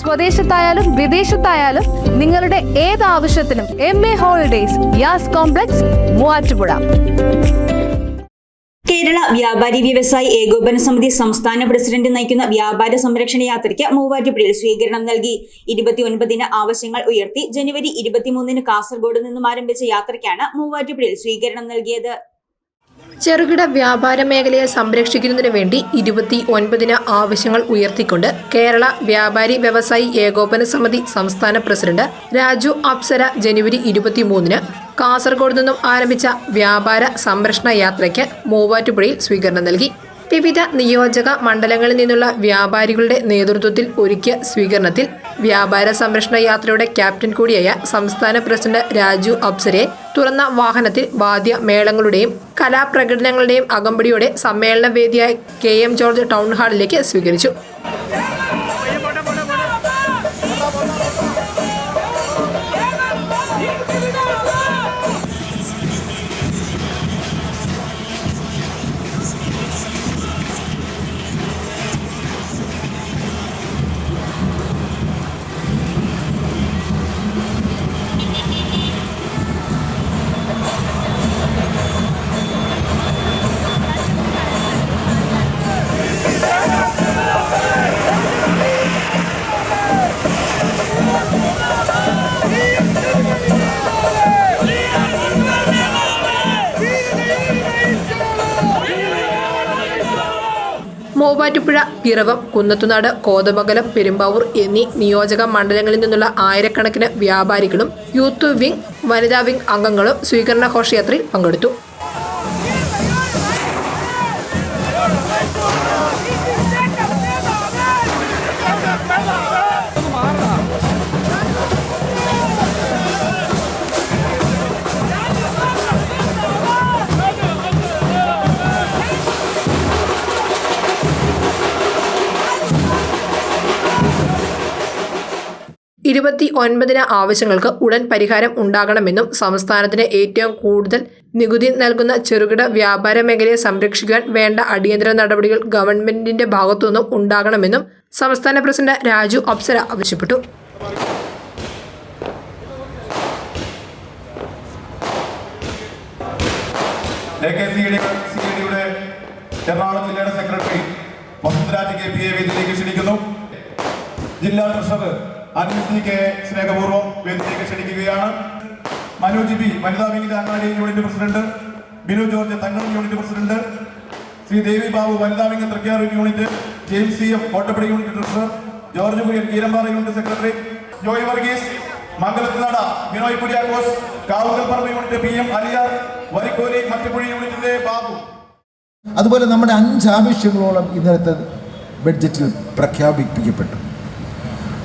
സ്വദേശത്തായാലും വിദേശത്തായാലും നിങ്ങളുടെ ഏത് ആവശ്യത്തിനും M A holidays Yas complex Muvattupuzha. Kerala Vyapari Vyavasayi Ekopana സമിതി സംസ്ഥാന പ്രസിഡന്റ് നയിക്കുന്ന വ്യാപാര സംരക്ഷണ യാത്രയ്ക്ക് മൂവാറ്റുപുഴയിൽ സ്വീകരണം നൽകി. ഇരുപത്തിയൊൻപതിന് ആവശ്യങ്ങൾ ഉയർത്തി ജനുവരി ഇരുപത്തിമൂന്നിന് കാസർഗോഡ് നിന്നും ആരംഭിച്ച യാത്രയ്ക്കാണ് മൂവാറ്റുപുഴയിൽ സ്വീകരണം നൽകിയത്. ചെറുകിട വ്യാപാര മേഖലയെ സംരക്ഷിക്കുന്നതിന് വേണ്ടി ഇരുപത്തി ഒൻപതിന് ആവശ്യങ്ങൾ ഉയർത്തിക്കൊണ്ട് കേരള വ്യാപാരി വ്യവസായി ഏകോപന സമിതി സംസ്ഥാന പ്രസിഡന്റ് രാജു അപ്സര ജനുവരി ഇരുപത്തിമൂന്നിന് കാസർഗോഡ് നിന്നും ആരംഭിച്ച വ്യാപാര സംരക്ഷണ യാത്രയ്ക്ക് മൂവാറ്റുപുഴയിൽ സ്വീകരണം നൽകി. വിവിധ നിയോജക മണ്ഡലങ്ങളിൽ നിന്നുള്ള വ്യാപാരികളുടെ നേതൃത്വത്തിൽ ഒരുക്കിയ സ്വീകരണത്തിൽ വ്യാപാര സംരക്ഷണ യാത്രയുടെ ക്യാപ്റ്റൻ കൂടിയായ സംസ്ഥാന പ്രസിഡന്റ് രാജു അപ്സരെ തുറന്ന വാഹനത്തിൽ വാദ്യ മേളങ്ങളുടെയും കലാപ്രകടനങ്ങളുടെയും അകമ്പടിയോടെ സമ്മേളന വേദിയായ കെ എം ജോർജ് ടൗൺ ഹാളിലേക്ക് സ്വീകരിച്ചു. മൂവാറ്റുപുഴ പിറവം കുന്നത്തുനാട് കോതമംഗലം പെരുമ്പാവൂർ എന്നീ നിയോജക മണ്ഡലങ്ങളിൽ നിന്നുള്ള ആയിരക്കണക്കിന് വ്യാപാരികളും യൂത്ത് വിംഗ് വനിതാ വിംഗ് അംഗങ്ങളും സ്വീകരണ ഘോഷയാത്രയിൽ പങ്കെടുത്തു. ഇരുപത്തി ഒൻപതിന് ആവശ്യങ്ങൾക്ക് ഉടൻ പരിഹാരം ഉണ്ടാകണമെന്നും സംസ്ഥാനത്തിന് ഏറ്റവും കൂടുതൽ നികുതി നൽകുന്ന ചെറുകിട വ്യാപാര മേഖലയെ സംരക്ഷിക്കാൻ വേണ്ട അടിയന്തര നടപടികൾ ഗവൺമെന്റിന്റെ ഭാഗത്തുനിന്നും ഉണ്ടാകണമെന്നും സംസ്ഥാന പ്രസിഡന്റ് രാജു അപ്സര ആവശ്യപ്പെട്ടു. സെക്രട്ടറി കെ പി എ ജില്ലാ ട്രഷറർ അനിൽ കെ സ്നേഹപൂർവം വേദിയിലേക്ക് ക്ഷണിക്കുകയാണ്. മനോജ് ബി വനിതാ വിംഗിന്റെ Angadi unit president. Binu George Thangal unit president. Shri Devi Babu വനിതാ wing Thrikkar unit. James C M Kottappady unit treasurer. George Kurian Keerampara unit secretary. Joy Varghese Mangalathinada. Binoy Kuriakose Kavungalparambu unit P M Aliyar Varikkoli Mattappuzha യൂണിറ്റിന്റെ ബാബു. അതുപോലെ നമ്മുടെ അഞ്ച് ആവശ്യങ്ങളോളം ഇന്നലത്തെ ബഡ്ജറ്റിൽ പ്രഖ്യാപിപ്പിക്കപ്പെട്ടു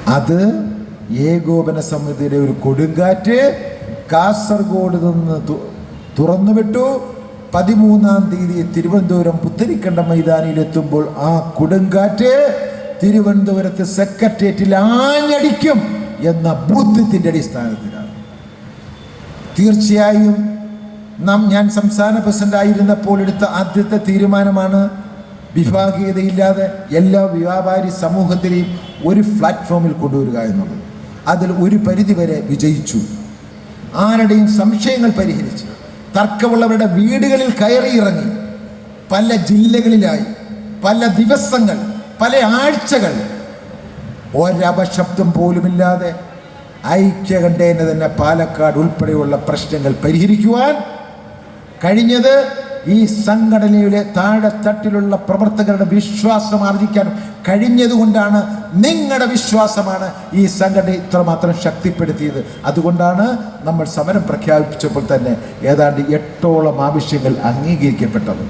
അത് ഏകോപന സമിതിയുടെ ഒരു കൊടുങ്കാറ്റ് കാസർഗോഡ് നിന്ന് തുറന്നുവിട്ടു. പതിമൂന്നാം തീയതി തിരുവനന്തപുരം പുത്തരിക്കണ്ട മൈതാനിയിലെത്തുമ്പോൾ ആ കൊടുങ്കാറ്റ് തിരുവനന്തപുരത്ത് സെക്രട്ടേറിയറ്റിൽ ആഞ്ഞടിക്കും എന്ന ബോധ്യത്തിന്റെ അടിസ്ഥാനത്തിലാണ്. തീർച്ചയായും നാം ഞാൻ സംസ്ഥാന പ്രസിഡന്റ് ആയിരുന്നപ്പോൾ എടുത്ത ആദ്യത്തെ തീരുമാനമാണ് വിഭാഗീയതയില്ലാതെ എല്ലാ വ്യാപാരി സമൂഹത്തിനെയും ഒരു പ്ലാറ്റ്ഫോമിൽ കൊണ്ടുവരിക എന്നുള്ളത്. അതിൽ ഒരു പരിധിവരെ വിജയിച്ചു. ആരുടെയും സംശയങ്ങൾ പരിഹരിച്ച് തർക്കമുള്ളവരുടെ വീടുകളിൽ കയറി ഇറങ്ങി പല ജില്ലകളിലായി പല ദിവസങ്ങൾ പല ആഴ്ചകൾ ഒരപശബ്ദം പോലുമില്ലാതെ ഐക്യകണ്ഠേന തന്നെ പാലക്കാട് ഉൾപ്പെടെയുള്ള പ്രശ്നങ്ങൾ പരിഹരിക്കുവാൻ കഴിഞ്ഞത് ഈ സംഘടനയുടെ താഴെത്തട്ടിലുള്ള പ്രവർത്തകരുടെ വിശ്വാസം ആർജിക്കാൻ കഴിഞ്ഞതുകൊണ്ടാണ് നിങ്ങളുടെ വിശ്വാസമാണ് ഈ സംഘടന ഇത്രമാത്രം ശക്തിപ്പെടുത്തിയത്. അതുകൊണ്ടാണ് നമ്മൾ സമരം പ്രഖ്യാപിച്ചപ്പോൾ തന്നെ ഏതാണ്ട് എട്ടോളം ആവശ്യങ്ങൾ അംഗീകരിക്കപ്പെട്ടത്.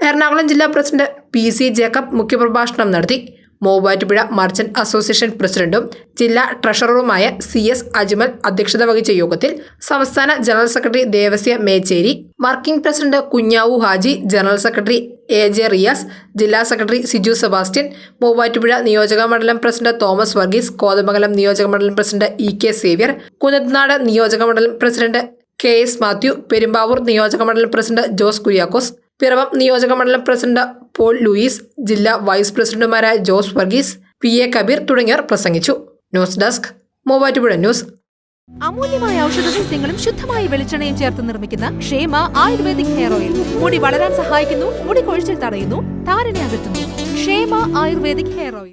എറണാകുളം ജില്ലാ പ്രസിഡന്റ് പി സി ജേക്കബ് മുഖ്യപ്രഭാഷണം നടത്തി. മൂവാറ്റുപുഴ മർച്ചന്റ് അസോസിയേഷൻ പ്രസിഡന്റും ജില്ലാ ട്രഷററുമായ സി എസ് അജ്മൽ അധ്യക്ഷത വഹിച്ച യോഗത്തിൽ സംസ്ഥാന general secretary Devasya Mecheri working president Kunjavu Haji general secretary A J Riyas ജില്ലാ സെക്രട്ടറി സിജു സെബാസ്റ്റ്യൻ മൂവാറ്റുപുഴ നിയോജക മണ്ഡലം പ്രസിഡന്റ് തോമസ് വർഗീസ് കോതമംഗലം നിയോജക മണ്ഡലം president E K Xavier Kunnathunad നിയോജക മണ്ഡലം president K S Mathew Perumbavoor നിയോജക മണ്ഡലം പ്രസിഡന്റ് ജോസ് കുര്യാക്കോസ് പിറവം നിയോജക മണ്ഡലം പ്രസിഡന്റ് പോൾ ലൂയിസ് ജില്ലാ വൈസ് പ്രസിഡന്റുമാരായ Jose Varghese P A Kabeer തുടങ്ങിയവർ പ്രസംഗിച്ചു. News desk Muvattupuzha news. അമൂല്യമായ ഔഷധ സസ്യങ്ങളും ശുദ്ധമായ വെളിച്ചെണ്ണയും ചേർത്ത് നിർമ്മിക്കുന്ന ക്ഷേമ ആയുർവേദിക് ഹെയർ ഓയിൽ. മുടി വളരാൻ സഹായിക്കുന്നു മുടി കൊഴിച്ചിൽ തടയുന്നു താരനെ അകറ്റുന്നു. ക്ഷേമ ആയുർവേദിക് ഹെയർ ഓയിൽ.